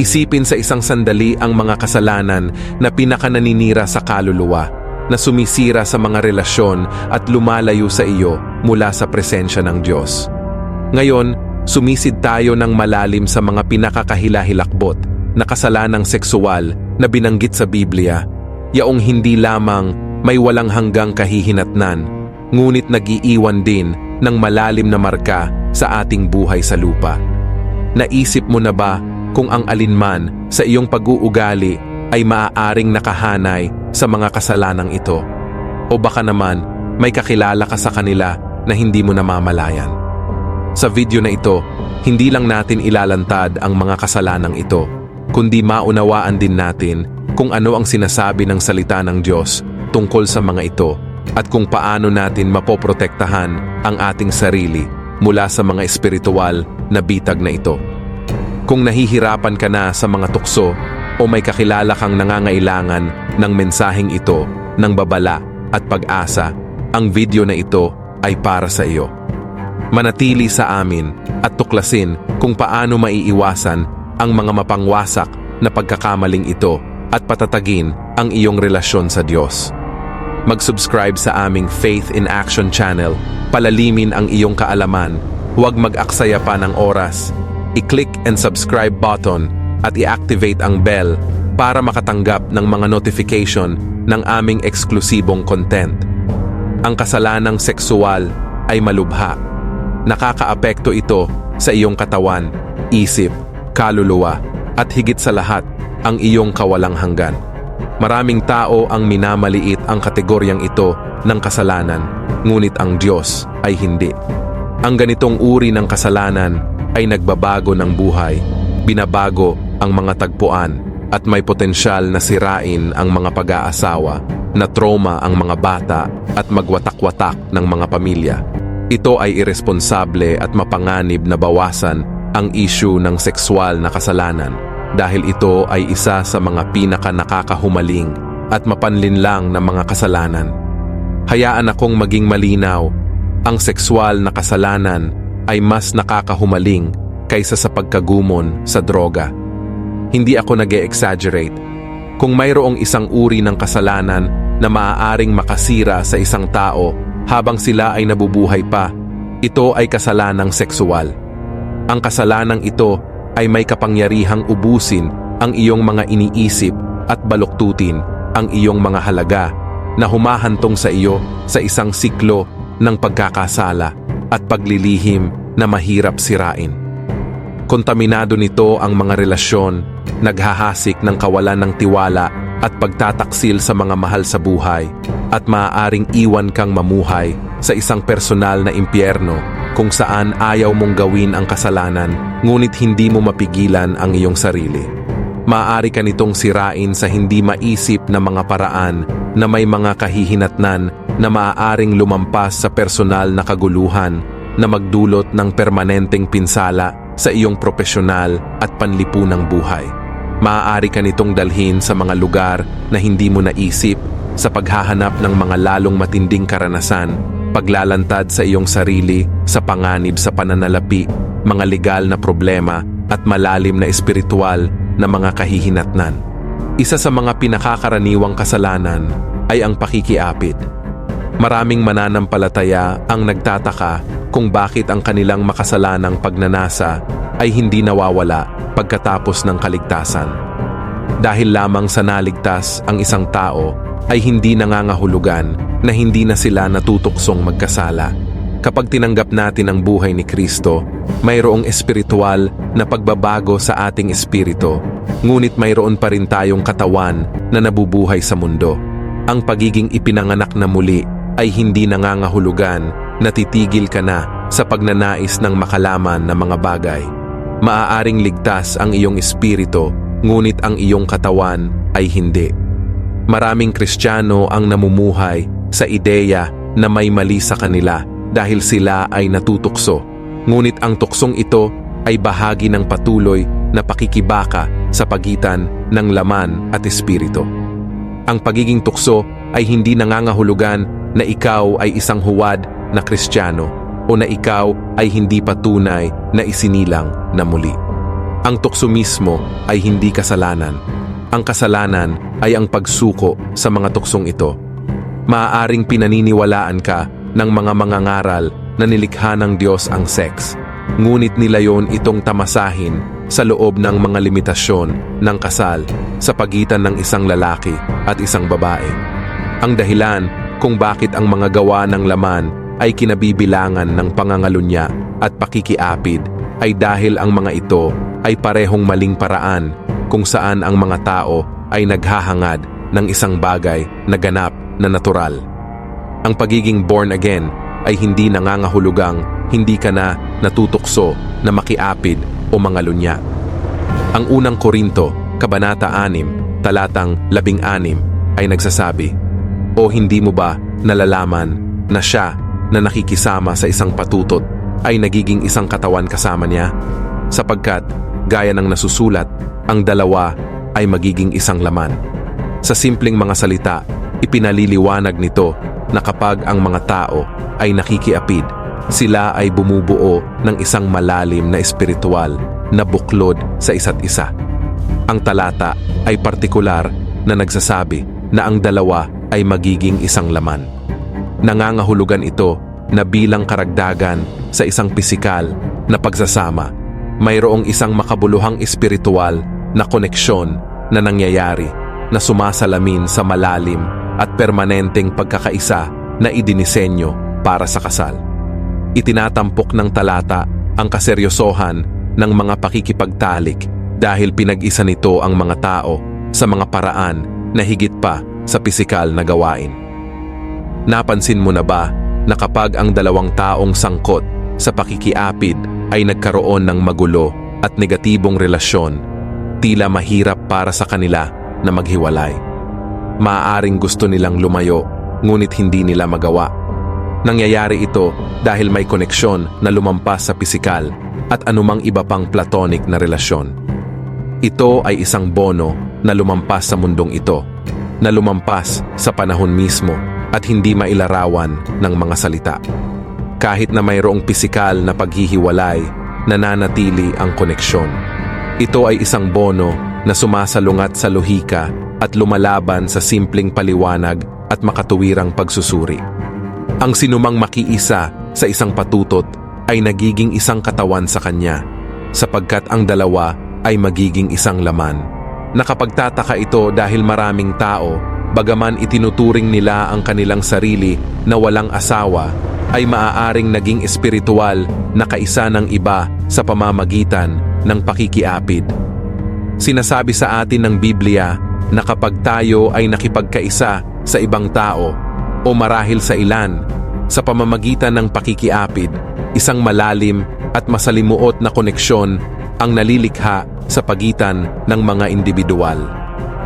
Isipin sa isang sandali ang mga kasalanan na pinakananinira sa kaluluwa, na sumisira sa mga relasyon at lumalayo sa iyo mula sa presensya ng Diyos. Ngayon, sumisid tayo ng malalim sa mga pinakakahilahilakbot na kasalanang seksual na binanggit sa Biblia, yaong hindi lamang may walang hanggang kahihinatnan, ngunit nag-iiwan din ng malalim na marka sa ating buhay sa lupa. Naisip mo na ba kung ang alinman sa iyong pag-uugali ay maaaring nakahanay sa mga kasalanang ito? O baka naman may kakilala ka sa kanila na hindi mo namamalayan? Sa video na ito, hindi lang natin ilalantad ang mga kasalanang ito, kundi maunawaan din natin kung ano ang sinasabi ng salita ng Diyos tungkol sa mga ito at kung paano natin mapoprotektahan ang ating sarili mula sa mga espiritual na bitag na ito. Kung nahihirapan ka na sa mga tukso o may kakilala kang nangangailangan ng mensaheng ito ng babala at pag-asa, ang video na ito ay para sa iyo. Manatili sa amin at tuklasin kung paano maiiwasan ang mga mapangwasak na pagkakamaling ito at patatagin ang iyong relasyon sa Diyos. Mag-subscribe sa aming Faith in Action channel, palalimin ang iyong kaalaman, huwag mag-aksaya pa ng oras, i-click and subscribe button at i-activate ang bell para makatanggap ng mga notification ng aming eksklusibong content. Ang kasalanang seksual ay malubha. Nakakaapekto ito sa iyong katawan, isip, kaluluwa, at higit sa lahat, ang iyong kawalang hanggan. Maraming tao ang minamaliit ang kategoryang ito ng kasalanan, ngunit ang Diyos ay hindi. Ang ganitong uri ng kasalanan ay nagbabago ng buhay, binabago ang mga tagpuan at may potensyal na sirain ang mga pag-aasawa, na trauma ang mga bata at magwatak-watak ng mga pamilya. Ito ay irresponsable at mapanganib na bawasan ang issue ng sexual na kasalanan dahil ito ay isa sa mga pinaka nakakahumaling at mapanlinlang na mga kasalanan. Hayaan akong maging malinaw, ang sexual na kasalanan ay mas nakakahumaling kaysa sa pagkagumon sa droga. Hindi ako nag exaggerate Kung mayroong isang uri ng kasalanan na maaaring makasira sa isang tao habang sila ay nabubuhay pa, ito ay kasalanang sexual. Ang kasalanang ito ay may kapangyarihang ubusin ang iyong mga iniisip at baluktutin ang iyong mga halaga na humahantong sa iyo sa isang siklo ng pagkakasala at paglilihim na mahirap sirain. Kontaminado nito ang mga relasyon, naghahasik ng kawalan ng tiwala at pagtataksil sa mga mahal sa buhay at maaaring iwan kang mamuhay sa isang personal na impyerno kung saan ayaw mong gawin ang kasalanan ngunit hindi mo mapigilan ang iyong sarili. Maaari ka nitong sirain sa hindi maisip na mga paraan na may mga kahihinatnan na maaaring lumampas sa personal na kaguluhan na magdulot ng permanenteng pinsala sa iyong profesional at panlipunang buhay. Maaari ka nitong dalhin sa mga lugar na hindi mo naisip sa paghahanap ng mga lalong matinding karanasan paglalantad sa iyong sarili sa panganib sa pananalapi, mga legal na problema at malalim na espiritual na mga kahihinatnan. Isa sa mga pinakakaraniwang kasalanan ay ang pakikiapid. Maraming mananampalataya ang nagtataka kung bakit ang kanilang makasalanang pagnanasa ay hindi nawawala pagkatapos ng kaligtasan. Dahil lamang sa naligtas ang isang tao ay hindi nangangahulugan na hindi na sila natutuksong magkasala. Kapag tinanggap natin ang buhay ni Kristo, mayroong espiritual na pagbabago sa ating espiritu, ngunit mayroon pa rin tayong katawan na nabubuhay sa mundo. Ang pagiging ipinanganak na muli ay hindi nangangahulugan na titigil ka na sa pagnanais ng makalaman ng mga bagay. Maaaring ligtas ang iyong espiritu, ngunit ang iyong katawan ay hindi. Maraming Kristiyano ang namumuhay sa ideya na may mali sa kanila dahil sila ay natutukso. Ngunit ang tuksong ito ay bahagi ng patuloy na pakikibaka sa pagitan ng laman at espiritu. Ang pagiging tukso ay hindi nangangahulugan na ikaw ay isang huwad na Kristiyano o na ikaw ay hindi patunay na isinilang na muli. Ang tukso mismo ay hindi kasalanan. Ang kasalanan ay ang pagsuko sa mga tuksong ito. Maaaring pinaniniwalaan ka ng mga mangangaral na nilikha ng Diyos ang sex. Ngunit nilayon itong tamasahin sa loob ng mga limitasyon ng kasal sa pagitan ng isang lalaki at isang babae. Ang dahilan kung bakit ang mga gawa ng laman ay kinabibilangan ng pangangalunya at pakikiapid ay dahil ang mga ito ay parehong maling paraan kung saan ang mga tao ay naghahangad ng isang bagay na ganap na natural. Ang pagiging born again ay hindi nangangahulugang hindi ka na natutukso na makiapid o mangalunya. Ang unang Korinto, Kabanata 6, talatang 16 ay nagsasabi, O hindi mo ba nalalaman na siya na nakikisama sa isang patutot ay nagiging isang katawan kasama niya? Sapagkat, gaya ng nasusulat, ang dalawa ay magiging isang laman. Sa simpleng mga salita, ipinaliliwanag nito na kapag ang mga tao ay nakikiapid, sila ay bumubuo ng isang malalim na espiritual na buklod sa isa't isa. Ang talata ay partikular na nagsasabi na ang dalawa ay magiging isang laman. Nangangahulugan ito na bilang karagdagan sa isang pisikal na pagsasama, mayroong isang makabuluhang espiritual na koneksyon na nangyayari na sumasalamin sa malalim at permanenteng pagkakaisa na idinisenyo para sa kasal. Itinatampok ng talata ang kaseryosohan ng mga pakikipagtalik dahil pinag-isa nito ang mga tao sa mga paraan na higit pa sa pisikal na gawain. Napansin mo na ba na kapag ang dalawang taong sangkot sa pakikiapid ay nagkaroon ng magulo at negatibong relasyon, tila mahirap para sa kanila na maghiwalay. Maaaring gusto nilang lumayo, ngunit hindi nila magawa. Nangyayari ito dahil may koneksyon na lumampas sa pisikal at anumang iba pang platonic na relasyon. Ito ay isang bono na lumampas sa mundong ito, na lumampas sa panahon mismo at hindi mailarawan ng mga salita. Kahit na mayroong pisikal na paghihiwalay, nananatili ang koneksyon. Ito ay isang bono na sumasalungat sa lohika at lumalaban sa simpleng paliwanag at makatuwirang pagsusuri. Ang sinumang makiisa sa isang patutot ay nagiging isang katawan sa kanya, sapagkat ang dalawa ay magiging isang laman. Nakapagtataka ito dahil maraming tao, bagaman itinuturing nila ang kanilang sarili na walang asawa, ay maaaring naging espiritual na kaisa ng iba sa pamamagitan ng pakikiapid. Sinasabi sa atin ng Biblia na kapag tayo ay nakipagkaisa sa ibang tao o marahil sa ilan, sa pamamagitan ng pakikiapid, isang malalim at masalimuot na koneksyon ang nalilikha sa pagitan ng mga individual.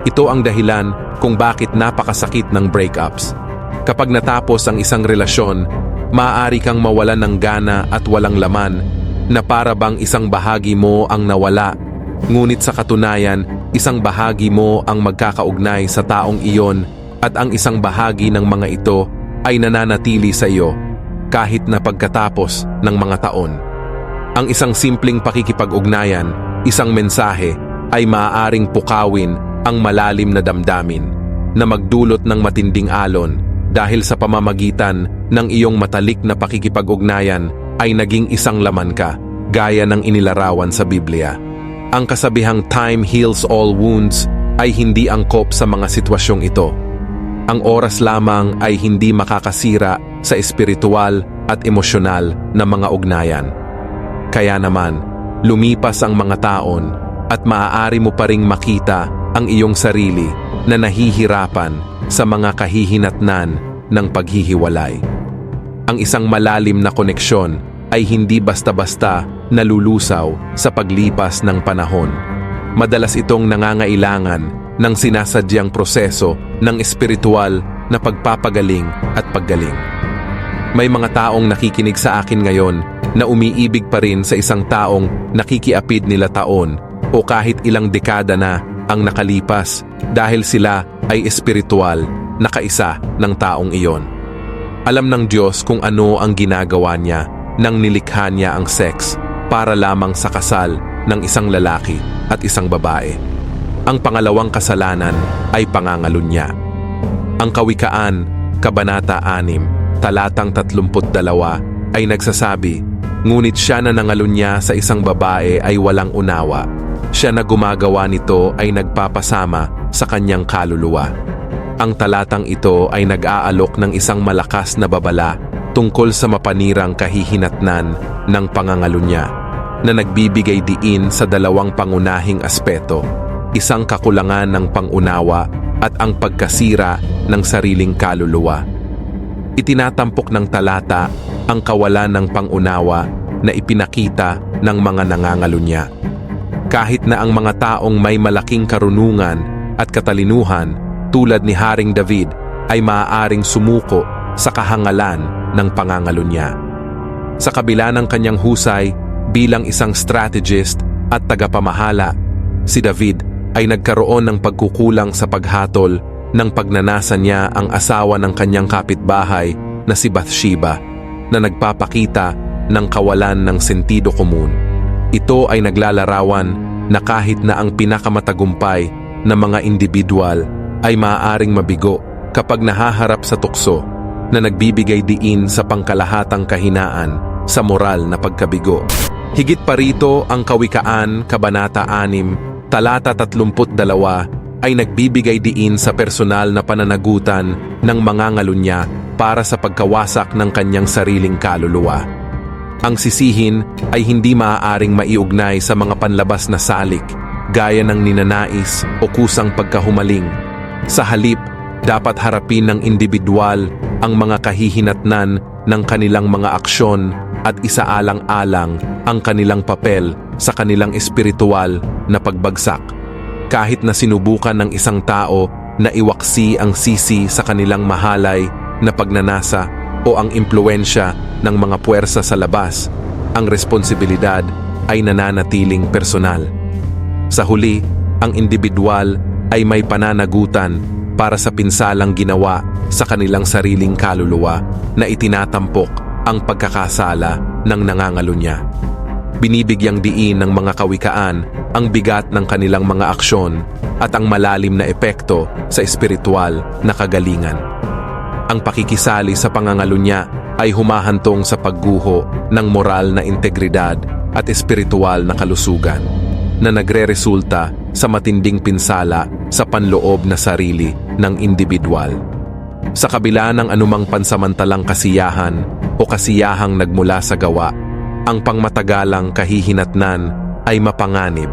Ito ang dahilan kung bakit napakasakit ng breakups. Kapag natapos ang isang relasyon, maaari kang mawalan ng gana at walang laman na para bang isang bahagi mo ang nawala Ngunit sa katunayan, isang bahagi mo ang magkakaugnay sa taong iyon at ang isang bahagi ng mga ito ay nananatili sa iyo kahit na pagkatapos ng mga taon. Ang isang simpleng pakikipag-ugnayan, isang mensahe, ay maaaring pukawin ang malalim na damdamin na magdulot ng matinding alon dahil sa pamamagitan ng iyong matalik na pakikipag-ugnayan ay naging isang laman ka gaya ng inilarawan sa Biblia. Ang kasabihang time heals all wounds ay hindi angkop sa mga sitwasyong ito. Ang oras lamang ay hindi makakasira sa espiritual at emosyonal na mga ugnayan. Kaya naman, lumipas ang mga taon at maaari mo pa ring makita ang iyong sarili na nahihirapan sa mga kahihinatnan ng paghihiwalay. Ang isang malalim na koneksyon ay hindi basta-basta nalulusaw sa paglipas ng panahon. Madalas itong nangangailangan ng sinasadyang proseso ng espiritual na pagpapagaling at paggaling. May mga taong nakikinig sa akin ngayon na umiibig pa rin sa isang taong nakikiapid nila taon o kahit ilang dekada na ang nakalipas dahil sila ay espiritual na kaisa ng taong iyon. Alam ng Diyos kung ano ang ginagawa niya nang nilikha niya ang sex para lamang sa kasal ng isang lalaki at isang babae. Ang pangalawang kasalanan ay pangangalunya. Ang Kawikaan, Kabanata 6, talatang 32 ay nagsasabi, Ngunit siya na nangalunya sa isang babae ay walang unawa. Siya na gumagawa nito ay nagpapasama sa kanyang kaluluwa. Ang talatang ito ay nag-aalok ng isang malakas na babala tungkol sa mapanirang kahihinatnan ng pangangalunya na nagbibigay diin sa dalawang pangunahing aspeto, isang kakulangan ng pangunawa at ang pagkasira ng sariling kaluluwa. Itinatampok ng talata ang kawalan ng pangunawa na ipinakita ng mga nangangalunya. Kahit na ang mga taong may malaking karunungan at katalinuhan tulad ni Haring David ay maaaring sumuko sa kahangalan ng pangangalunya. Sa kabila ng kanyang husay bilang isang strategist at tagapamahala, si David ay nagkaroon ng pagkukulang sa paghatol nang pagnanasa niya ang asawa ng kanyang kapitbahay na si Bathsheba na nagpapakita ng kawalan ng sentido komun. Ito ay naglalarawan na kahit na ang pinakamatagumpay na mga individual ay maaaring mabigo kapag nahaharap sa tukso na nagbibigay diin sa pangkalahatang kahinaan sa moral na pagkabigo. Higit pa rito ang Kawikaan, Kabanata 6, Talata 32 ay nagbibigay diin sa personal na pananagutan ng mga ngalunya para sa pagkawasak ng kanyang sariling kaluluwa. Ang sisihin ay hindi maaaring maiugnay sa mga panlabas na salik, gaya ng ninanais o kusang pagkahumaling. Sa halip, dapat harapin ng individual ang mga kahihinatnan ng kanilang mga aksyon at isaalang-alang ang kanilang papel sa kanilang espiritual na pagbagsak kahit na sinubukan ng isang tao na iwaksi ang sisi sa kanilang mahalay na pagnanasa o ang impluensya ng mga puwersa sa labas, ang responsibilidad ay nananatiling personal. Sa huli, ang individual ay may pananagutan para sa pinsalang ginawa sa kanilang sariling kaluluwa na itinatampok ang pagkakasala ng nangangalunya binibigyang diin ng mga kawikaan ang bigat ng kanilang mga aksyon at ang malalim na epekto sa espiritual na kagalingan. Ang pakikisali sa pangangalunya ay humahantong sa pagguho ng moral na integridad at espiritual na kalusugan na nagre-resulta sa matinding pinsala sa panloob na sarili ng individual. Sa kabila ng anumang pansamantalang kasiyahan o kasiyahang nagmula sa gawa, ang pangmatagalang kahihinatnan ay mapanganib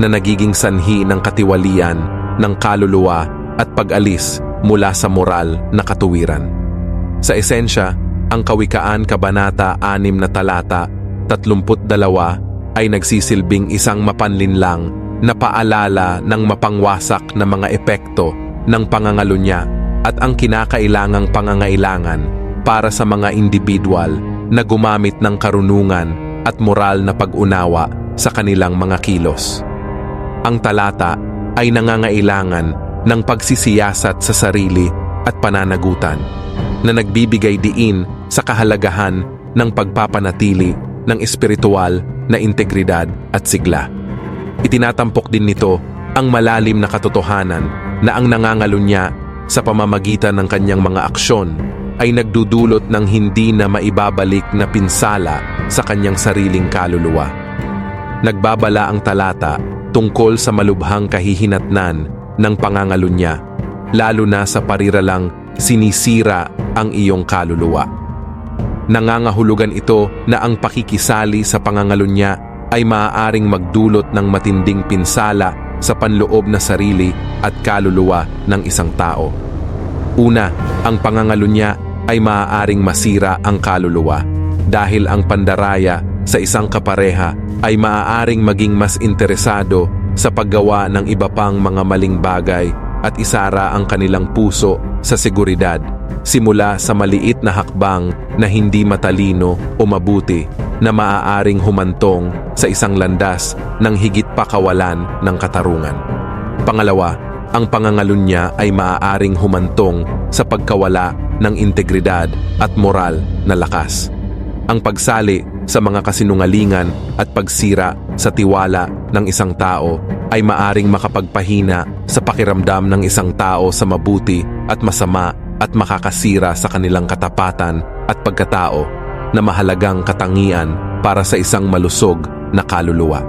na nagiging sanhi ng katiwalian, ng kaluluwa at pag-alis mula sa moral na katuwiran. Sa esensya, ang Kawikaan Kabanata 6 na talata 32 ay nagsisilbing isang mapanlinlang na paalala ng mapangwasak na mga epekto ng pangangalunya at ang kinakailangang pangangailangan para sa mga individual na gumamit ng karunungan at moral na pag-unawa sa kanilang mga kilos. Ang talata ay nangangailangan ng pagsisiyasat sa sarili at pananagutan na nagbibigay diin sa kahalagahan ng pagpapanatili ng espiritual na integridad at sigla. Itinatampok din nito ang malalim na katotohanan na ang nangangalunya sa pamamagitan ng kanyang mga aksyon ay nagdudulot ng hindi na maibabalik na pinsala sa kanyang sariling kaluluwa. Nagbabala ang talata tungkol sa malubhang kahihinatnan ng pangangalunya, lalo na sa pariralang sinisira ang iyong kaluluwa. Nangangahulugan ito na ang pakikisali sa pangangalunya ay maaaring magdulot ng matinding pinsala sa panloob na sarili at kaluluwa ng isang tao. Una, ang pangangalunya ay maaaring masira ang kaluluwa dahil ang pandaraya sa isang kapareha ay maaaring maging mas interesado sa paggawa ng iba pang mga maling bagay at isara ang kanilang puso sa seguridad simula sa maliit na hakbang na hindi matalino o mabuti na maaaring humantong sa isang landas ng higit pa kawalan ng katarungan. Pangalawa, ang pangangalunya ay maaaring humantong sa pagkawala ng integridad at moral na lakas. Ang pagsali sa mga kasinungalingan at pagsira sa tiwala ng isang tao ay maaring makapagpahina sa pakiramdam ng isang tao sa mabuti at masama at makakasira sa kanilang katapatan at pagkatao na mahalagang katangian para sa isang malusog na kaluluwa.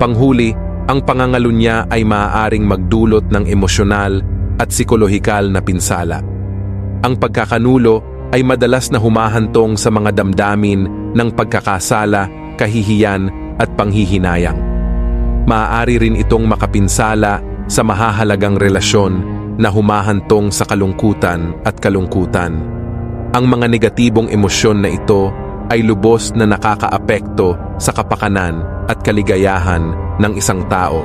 Panghuli, ang pangangalunya ay maaaring magdulot ng emosyonal at psikolohikal na pinsala. Ang pagkakanulo ay madalas na humahantong sa mga damdamin ng pagkakasala, kahihiyan at panghihinayang. Maaari rin itong makapinsala sa mahahalagang relasyon na humahantong sa kalungkutan at kalungkutan. Ang mga negatibong emosyon na ito ay lubos na nakakaapekto sa kapakanan at kaligayahan ng isang tao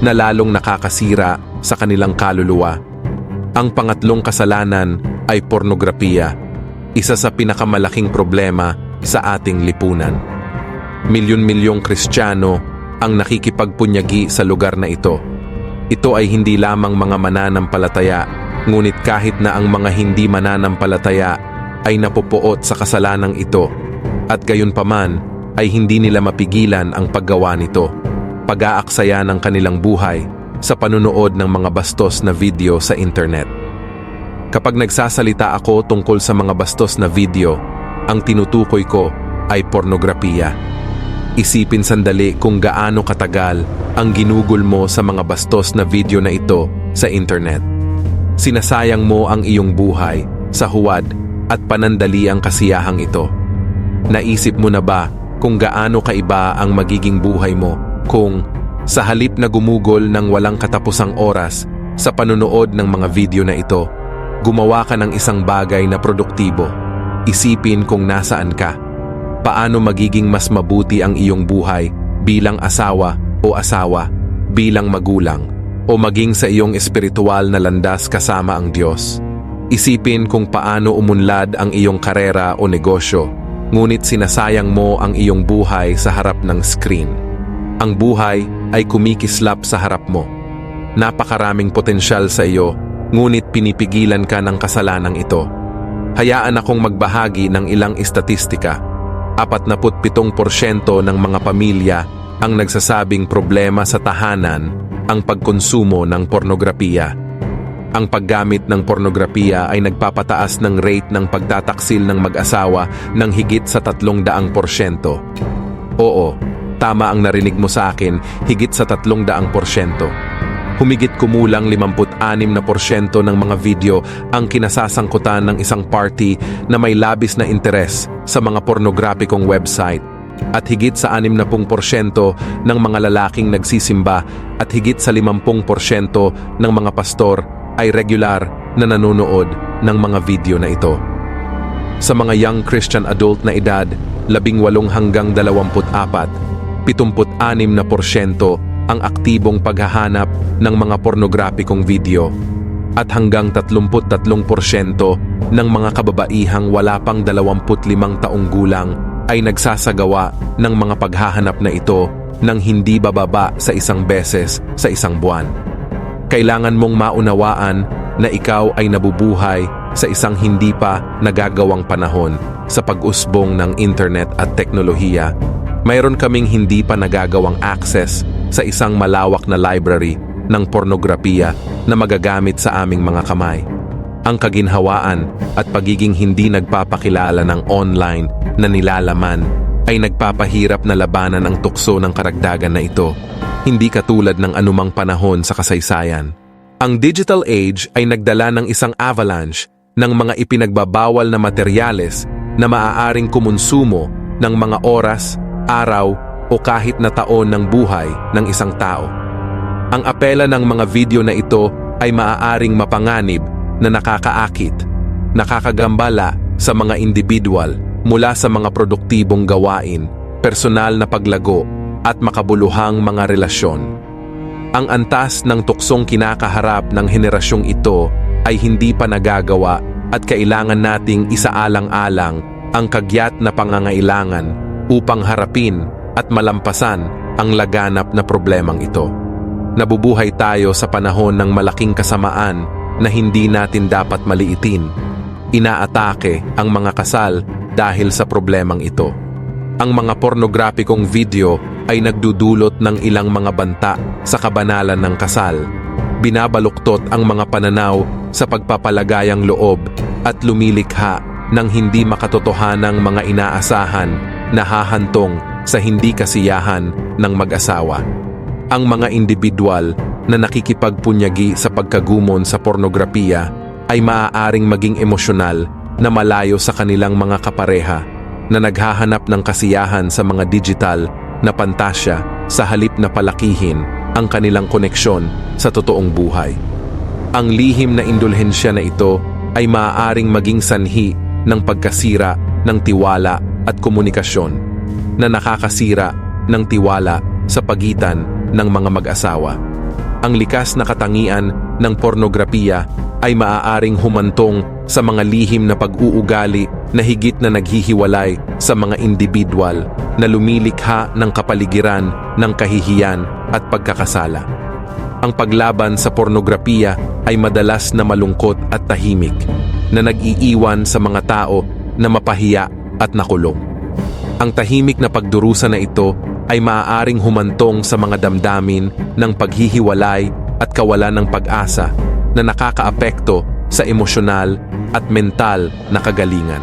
na lalong nakakasira sa kanilang kaluluwa. Ang pangatlong kasalanan ay pornografiya, isa sa pinakamalaking problema sa ating lipunan. Milyon-milyong Kristiyano ang nakikipagpunyagi sa lugar na ito. Ito ay hindi lamang mga mananampalataya, ngunit kahit na ang mga hindi mananampalataya ay napupuot sa kasalanang ito at gayon paman ay hindi nila mapigilan ang paggawa nito. Pag-aaksaya ng kanilang buhay sa panunood ng mga bastos na video sa internet. Kapag nagsasalita ako tungkol sa mga bastos na video, ang tinutukoy ko ay pornografiya. Isipin sandali kung gaano katagal ang ginugol mo sa mga bastos na video na ito sa internet. Sinasayang mo ang iyong buhay sa huwad at panandali ang kasiyahang ito. Naisip mo na ba kung gaano kaiba ang magiging buhay mo kung sa halip na gumugol ng walang katapusang oras sa panunood ng mga video na ito, gumawa ka ng isang bagay na produktibo. Isipin kung nasaan ka. Paano magiging mas mabuti ang iyong buhay bilang asawa o asawa, bilang magulang, o maging sa iyong espiritual na landas kasama ang Diyos. Isipin kung paano umunlad ang iyong karera o negosyo, ngunit sinasayang mo ang iyong buhay sa harap ng screen. Ang buhay ay kumikislap sa harap mo. Napakaraming potensyal sa iyo, ngunit pinipigilan ka ng kasalanang ito. Hayaan akong magbahagi ng ilang istatistika. 47% ng mga pamilya ang nagsasabing problema sa tahanan ang pagkonsumo ng pornografiya. Ang paggamit ng pornografiya ay nagpapataas ng rate ng pagtataksil ng mag-asawa ng higit sa 300%. Oo, tama ang narinig mo sa akin, higit sa 300%. Humigit kumulang 56% na porsyento ng mga video ang kinasasangkutan ng isang party na may labis na interes sa mga pornograpikong website at higit sa 60% ng mga lalaking nagsisimba at higit sa 50% ng mga pastor ay regular na nanonood ng mga video na ito. Sa mga young Christian adult na edad, 18 hanggang 24, 76 na porsyento ang aktibong paghahanap ng mga pornograpikong video at hanggang 33% ng mga kababaihang wala pang 25 taong gulang ay nagsasagawa ng mga paghahanap na ito ng hindi bababa sa isang beses sa isang buwan. Kailangan mong maunawaan na ikaw ay nabubuhay sa isang hindi pa nagagawang panahon sa pag-usbong ng internet at teknolohiya. Mayroon kaming hindi pa nagagawang access sa isang malawak na library ng pornografiya na magagamit sa aming mga kamay. Ang kaginhawaan at pagiging hindi nagpapakilala ng online na nilalaman ay nagpapahirap na labanan ang tukso ng karagdagan na ito, hindi katulad ng anumang panahon sa kasaysayan. Ang digital age ay nagdala ng isang avalanche ng mga ipinagbabawal na materyales na maaaring kumonsumo ng mga oras, araw o kahit na taon ng buhay ng isang tao. Ang apela ng mga video na ito ay maaaring mapanganib na nakakaakit, nakakagambala sa mga individual mula sa mga produktibong gawain, personal na paglago at makabuluhang mga relasyon. Ang antas ng tuksong kinakaharap ng henerasyong ito ay hindi pa nagagawa at kailangan nating isaalang-alang ang kagyat na pangangailangan upang harapin at malampasan ang laganap na problemang ito. Nabubuhay tayo sa panahon ng malaking kasamaan na hindi natin dapat maliitin. Inaatake ang mga kasal dahil sa problemang ito. ang mga pornograpikong video ay nagdudulot ng ilang mga banta sa kabanalan ng kasal. Binabaluktot ang mga pananaw sa pagpapalagayang loob at lumilikha ng hindi makatotohanang mga inaasahan na hahantong sa hindi kasiyahan ng mag-asawa. Ang mga individual na nakikipagpunyagi sa pagkagumon sa pornografiya ay maaaring maging emosyonal na malayo sa kanilang mga kapareha na naghahanap ng kasiyahan sa mga digital na pantasya sa halip na palakihin ang kanilang koneksyon sa totoong buhay. Ang lihim na indulhensya na ito ay maaaring maging sanhi ng pagkasira ng tiwala at komunikasyon na nakakasira ng tiwala sa pagitan ng mga mag-asawa. Ang likas na katangian ng pornografiya ay maaaring humantong sa mga lihim na pag-uugali na higit na naghihiwalay sa mga individual na lumilikha ng kapaligiran ng kahihiyan at pagkakasala. Ang paglaban sa pornografiya ay madalas na malungkot at tahimik na nag-iiwan sa mga tao na mapahiya at nakulong. Ang tahimik na pagdurusa na ito ay maaaring humantong sa mga damdamin ng paghihiwalay at kawalan ng pag-asa na nakakaapekto sa emosyonal at mental na kagalingan.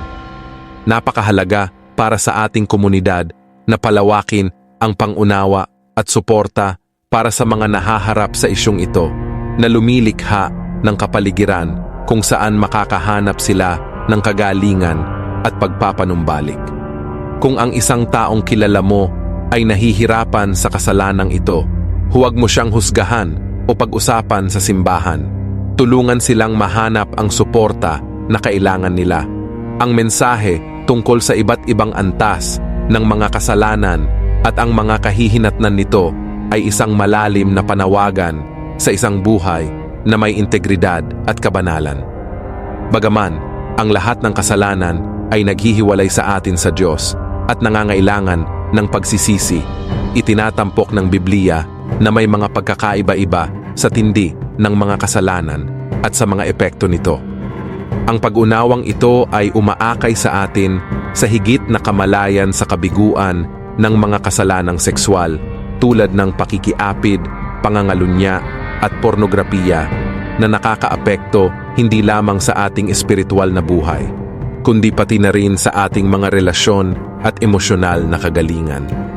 Napakahalaga para sa ating komunidad na palawakin ang pangunawa at suporta para sa mga nahaharap sa isyong ito na lumilikha ng kapaligiran kung saan makakahanap sila ng kagalingan at pagpapanumbalik. Kung ang isang taong kilala mo ay nahihirapan sa kasalanang ito, huwag mo siyang husgahan o pag-usapan sa simbahan. Tulungan silang mahanap ang suporta na kailangan nila. Ang mensahe tungkol sa iba't ibang antas ng mga kasalanan at ang mga kahihinatnan nito ay isang malalim na panawagan sa isang buhay na may integridad at kabanalan. Bagaman, ang lahat ng kasalanan ay naghihiwalay sa atin sa Diyos at nangangailangan ng pagsisisi, itinatampok ng Biblia na may mga pagkakaiba-iba sa tindi ng mga kasalanan at sa mga epekto nito. Ang pag-unawang ito ay umaakay sa atin sa higit na kamalayan sa kabiguan ng mga kasalanang sexual tulad ng pakikiapid, pangangalunya at pornografiya na nakakaapekto hindi lamang sa ating espiritual na buhay, kundi pati na rin sa ating mga relasyon at emosyonal na kagalingan.